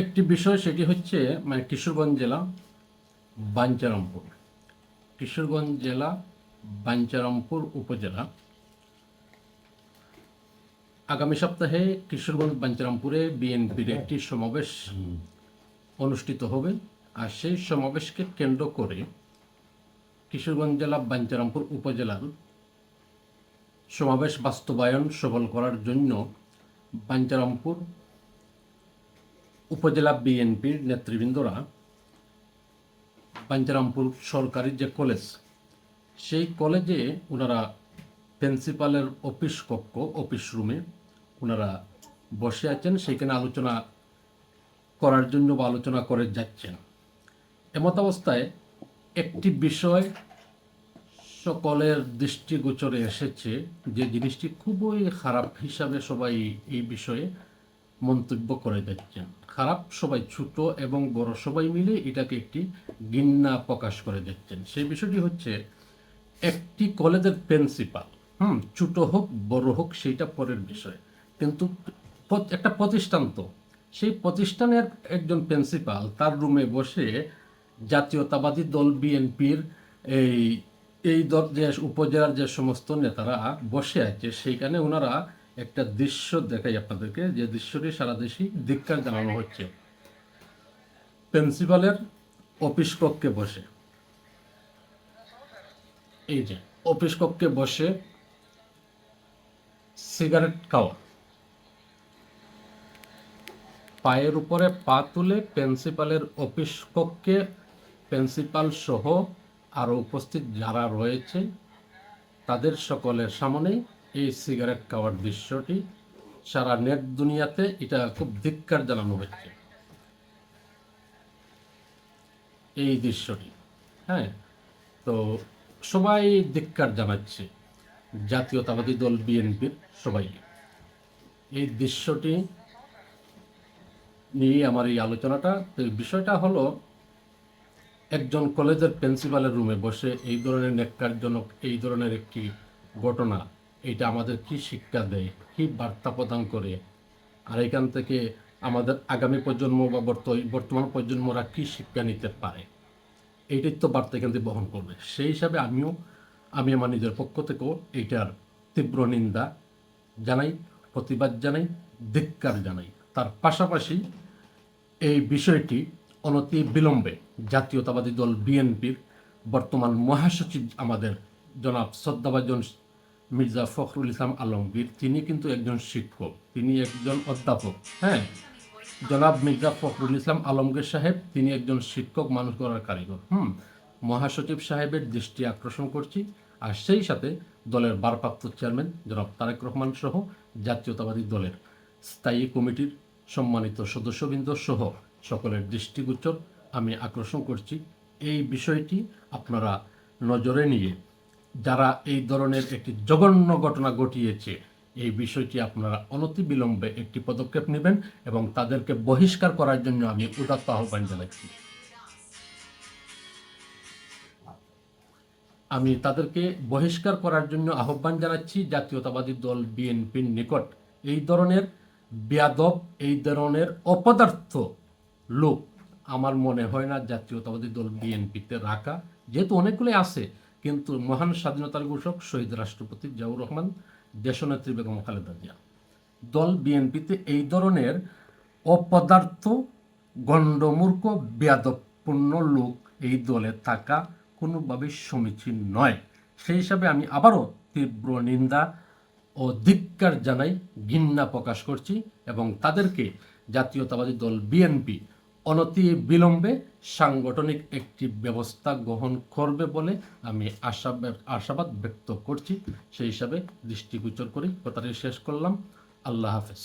একটি বিষয় সেটি হচ্ছে মানে কিশোরগঞ্জ জেলা, বাঞ্চারামপুর। কিশোরগঞ্জ জেলা, বাঞ্চারামপুর উপজেলা। আগামী সপ্তাহে কিশোরগঞ্জ বাঞ্চারামপুরে বিএনপির একটি সমাবেশ অনুষ্ঠিত হবে। আর সেই সমাবেশকে কেন্দ্র করে কিশোরগঞ্জ জেলা, বাঞ্চারামপুর উপজেলার সমাবেশ বাস্তবায়ন, সফল করার জন্য বাঞ্চারামপুর উপজেলা বিএনপির নেতৃবৃন্দরা পাঞ্চারামপুর সরকারি যে কলেজ, সেই কলেজে ওনারা প্রিন্সিপালের অফিস কক্ষ, অফিস রুমে ওনারা বসে আছেন। সেখানে আলোচনা করার জন্য বা আলোচনা করে যাচ্ছেন। এমত অবস্থায় একটি বিষয় সকলের দৃষ্টিগোচরে এসেছে যে জিনিসটি খুবই খারাপ হিসাবে সবাই এই বিষয়ে মন্তব্য করে যাচ্ছেন। খারাপ সবাই ছোট এবং বড় সবাই মিলে এটাকে একটি গিন্না প্রকাশ করে যাচ্ছেন। সেই বিষয়টি হচ্ছে একটি কলেজের প্রিন্সিপাল, হুম, ছোট হোক, বড় হোক, সেইটা পরের বিষয়। কিন্তু একটা প্রতিষ্ঠান তো। সেই প্রতিষ্ঠানের একজন প্রিন্সিপাল তার রুমে বসে জাতীয়তাবাদী দল বিএনপির এই এই দল যে উপজেলার যে সমস্ত নেতারা বসে আছে, সেইখানে ওনারা একটা দৃশ্য দেখাই আপনাদেরকে, যে দৃশ্যটি সারা দেশেই ধিক্কার জানানো হচ্ছে। প্রিন্সিপালের অফিস কক্ষে বসে। এই যে, অফিস কক্ষে বসে সিগারেট খাওয়া। পায়ের উপরে পা তুলে প্রিন্সিপালের অফিস কক্ষে প্রিন্সিপাল সহ আরও উপস্থিত যারা রয়েছে, তাদের সকলের সামনেই এই সিগারেট খাওয়ার দৃশ্যটি সারা নেট দুনিয়াতে এটা খুব ধিক্কার জানানো হচ্ছে। এই দৃশ্যটি হ্যাঁ? তো সবাই ধিক্কার জানাচ্ছে, জাতীয়তাবাদী দল বিএনপির সবাই। এই দৃশ্যটি নিয়ে আমার এই আলোচনাটা। তো বিষয়টা হলো, একজন কলেজের প্রিন্সিপালের রুমে বসে এই ধরনের ন্যাক্কারজনক, এই ধরনের একটি ঘটনা এটা আমাদের কি শিক্ষা দেয়, কি বার্তা প্রদান করে। আর এখান থেকে আমাদের আগামী প্রজন্ম বা বর্ত- বর্তমান প্রজন্মরা কি শিক্ষা নিতে পারে? এইটাই তো বার্তা এখান থেকে বহন করবে। সেই হিসাবে আমিও, আমি আমার নিজের পক্ষ থেকেও এইটার তীব্র নিন্দা জানাই, প্রতিবাদ জানাই, ধিক্কার জানাই। তার পাশাপাশি এই বিষয়টি অনতি বিলম্বে জাতীয়তাবাদী দল বিএনপির বর্তমান মহাসচিব আমাদের জনাব শ্রদ্ধাভাজন মির্জা ফখরুল ইসলাম আলমগীর, তিনি কিন্তু একজন শিক্ষক, তিনি একজন অধ্যাপক হ্যাঁ? জনাব মির্জা ফখরুল ইসলাম আলমগীর সাহেব, তিনি একজন শিক্ষক, মানুষ করার কারিগর, হুম? মহাসচিব সাহেবের দৃষ্টি আকর্ষণ করছি। আর সেই সাথে দলের ভারপ্রাপ্ত চেয়ারম্যান জনাব তারেক রহমান সহ জাতীয়তাবাদী দলের স্থায়ী কমিটির সম্মানিত সদস্যবৃন্দ সহ সকলের দৃষ্টিগোচর আমি আকর্ষণ করছি। এই বিষয়টি আপনারা নজরে নিয়ে যারা এই ধরনের একটি জঘন্য ঘটনা ঘটিয়েছে, এই বিষয়টি আপনারা অনতিবিলম্বে একটি পদক্ষেপ নেবেন এবং তাদেরকে বহিষ্কার করার জন্য আমি উদাত্ত আহ্বান জানাচ্ছি। আমি তাদেরকে বহিষ্কার করার জন্য আহ্বান জানাচ্ছি, জাতীয়তাবাদী দল বিএনপির নিকট। এই ধরনের বেয়াদব, এই ধরনের অপদার্থ লোক আমার মনে হয় না জাতীয়তাবাদী দল বিএনপিতে রাখা। যেহেতু অনেকগুলোই আছে কিন্তু মহান স্বাধীনতার ঘোষক শহীদ রাষ্ট্রপতি জিয়াউর রহমান, দেশনেত্রী বেগম খালেদা জিয়া। দল বিএনপিতে এই ধরনের অপদার্থ, গণ্ডমূর্খ, বেয়াদবপূর্ণ লোক এই দলে থাকা কোনোভাবেই সমীচীন নয়। সেই হিসাবে আমি আবারও তীব্র নিন্দা ও ধিক্কার জানাই, ঘৃণা প্রকাশ করছি এবং তাদেরকে জাতীয়তাবাদী দল বিএনপি অনতি বিলম্বে সাংগঠনিক একটি ব্যবস্থা গ্রহণ করবে বলে আমি আশা আশাবাদ ব্যক্ত করছি। সেই হিসাবে দৃষ্টিগোচর করি কথাটি শেষ করলাম। আল্লাহ হাফেজ।